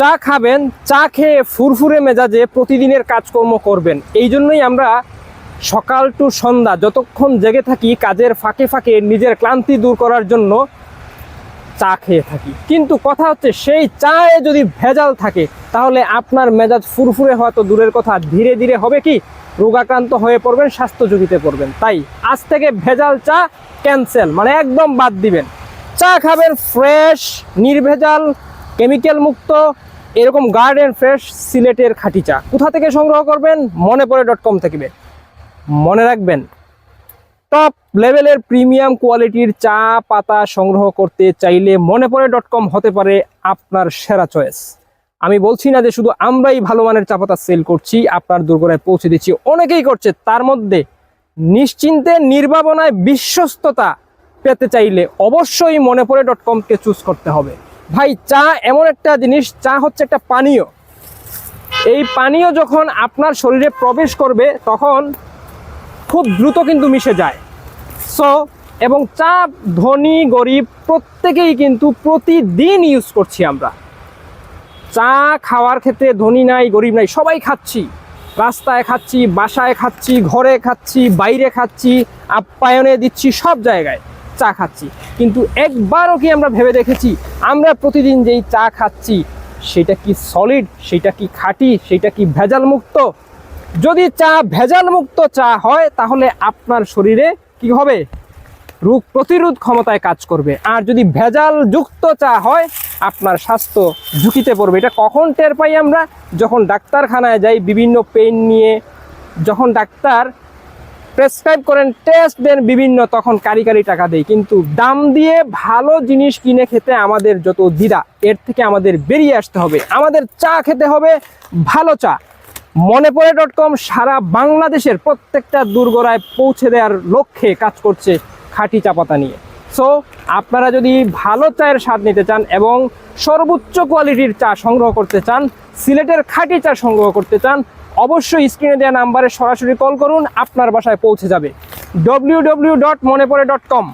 চা খাবেন, চা খেয়ে ফুরফুরে মেজাজে প্রতিদিনের কাজকর্ম করবেন। এই জন্যই আমরা সকাল টু সন্ধ্যা যতক্ষণ জেগে থাকি, কাজের ফাঁকে ফাঁকে নিজের ক্লান্তি দূর করার জন্য চা খেয়ে থাকি। কিন্তু কথা হচ্ছে, সেই চায়ে যদি ভেজাল থাকে, তাহলে আপনার মেজাজ ফুরফুরে হওয়া তো দূরের কথা। ধীরে ধীরে হবে কি? রোগাক্রান্ত হয়ে পড়বেন স্বাস্থ্য ঝুঁকিতে পড়বেন। তাই আজ থেকে ভেজাল চা ক্যান্সেল মানে একদম বাদ দিবেন। চা খাবেন ফ্রেশ, নির্ভেজাল, কেমিক্যাল মুক্ত এরকম গার্ডেন ফ্রেশ সিলেটের খাঁটি চা কোথা থেকে সংগ্রহ করবেন? মনে পড়ে ডট কম থেকে মনে রাখবেন টপ লেভেলের প্রিমিয়াম কোয়ালিটির চা পাতা সংগ্রহ করতে চাইলে মনে পড়ে ডট কম হতে পারে আপনার সেরা চয়েস আমি বলছি না যে শুধু আমরাই ভালো মানের চা পাতা সেল করছি, আপনার দুর্গরায় পৌঁছে দিচ্ছি। অনেকেই করছে, তার মধ্যে নিশ্চিন্তে, নির্ভাবনায় বিশ্বস্ততা পেতে চাইলে অবশ্যই মনে পড়ে ডট কমকে চুজ করতে হবে। ভাই, চা এমন একটা জিনিস, চা হচ্ছে একটা পানীয়। এই পানীয় যখন আপনার শরীরে প্রবেশ করবে, তখন খুব দ্রুত কিন্তু মিশে যায়। সো এবং চা ধনী, গরিব প্রত্যেকেই কিন্তু প্রতিদিন ইউজ করছি আমরা। চা খাওয়ার ক্ষেত্রে ধনী নাই, গরিব নাই, সবাই খাচ্ছি। রাস্তায় খাচ্ছি, বাসায় খাচ্ছি, ঘরে খাচ্ছি, বাইরে খাচ্ছি, আপ্যায়নে দিচ্ছি সব জায়গায়। চা খাচ্ছি। কিন্তু একবারও কি আমরা ভেবে দেখেছি, আমরা প্রতিদিন যেই চা খাচ্ছি, সেটা কি সলিড সেটা কি খাঁটি, সেটা কি ভেজাল মুক্ত যদি চা ভেজাল মুক্ত চা হয়, তাহলে আপনার শরীরে কি হবে? রোগ প্রতিরোধ ক্ষমতায় কাজ করবে। আর যদি ভেজাল যুক্ত চা হয়, আপনার স্বাস্থ্য ঝুঁকিতে পড়বে। এটা কখন টের পাই আমরা? যখন ডাক্তারখানায় যাই, বিভিন্ন পেন নিয়ে, যখন ডাক্তার প্রেসক্রাইব করেন, টেস্ট দেন বিভিন্ন, তখন কারি কারি টাকা দেয় কিন্তু দাম দিয়ে ভালো জিনিস কিনে খেতে আমাদের যত দ্বিধা, এর থেকে আমাদের বেরিয়ে আসতে হবে। আমাদের চা খেতে হবে ভালো চা। মনে পড়ে ডট কম সারা বাংলাদেশের প্রত্যেকটা দুর্গরায় পৌঁছে দেওয়ার লক্ষ্যে কাজ করছে খাঁটি চা পাতা নিয়ে। সো আপনারা যদি ভালো চায়ের স্বাদ নিতে চান এবং সর্বোচ্চ কোয়ালিটির চা সংগ্রহ করতে চান, সিলেটের খাঁটি চা সংগ্রহ করতে চান অবশ্যই স্ক্রিনে দেওয়া নাম্বারে সরাসরি কল করুন, আপনার বাসায় পৌঁছে যাবে। W W dot dot com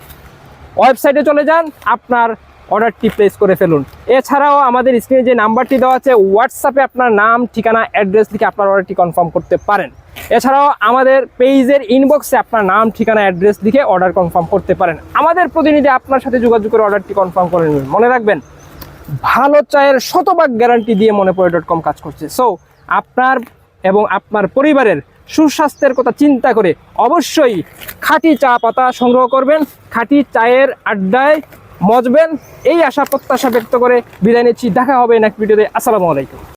ওয়েবসাইটে চলে যান, আপনার অর্ডারটি প্লেস করে ফেলুন। এছাড়াও আমাদের স্ক্রিনে যে নাম্বারটি দেওয়া আছে হোয়াটসঅ্যাপে আপনার নাম, ঠিকানা অ্যাড্রেস লিখে আপনার অর্ডারটি কনফার্ম করতে পারেন। এছাড়াও আমাদের পেজের ইনবক্সে আপনার নাম, ঠিকানা অ্যাড্রেস লিখে অর্ডার কনফার্ম করতে পারেন। আমাদের প্রতিনিধি আপনার সাথে যোগাযোগ করে অর্ডারটি কনফার্ম করে নেবেন মনে রাখবেন, ভালো চায়ের শতভাগ গ্যারান্টি দিয়ে মনে পড়ে ডট কম কাজ করছে। সো আপনার এবং আপনার পরিবারের সুস্বাস্থ্যের কথা চিন্তা করে অবশ্যই খাঁটি চা পাতা সংগ্রহ করবেন, খাঁটি চায়ের আড্ডায় মজবেন। এই আশা প্রত্যাশা ব্যক্ত করে বিদায় নিচ্ছি। দেখা হবে নেক্সট ভিডিওতে আসসালামু আলাইকুম।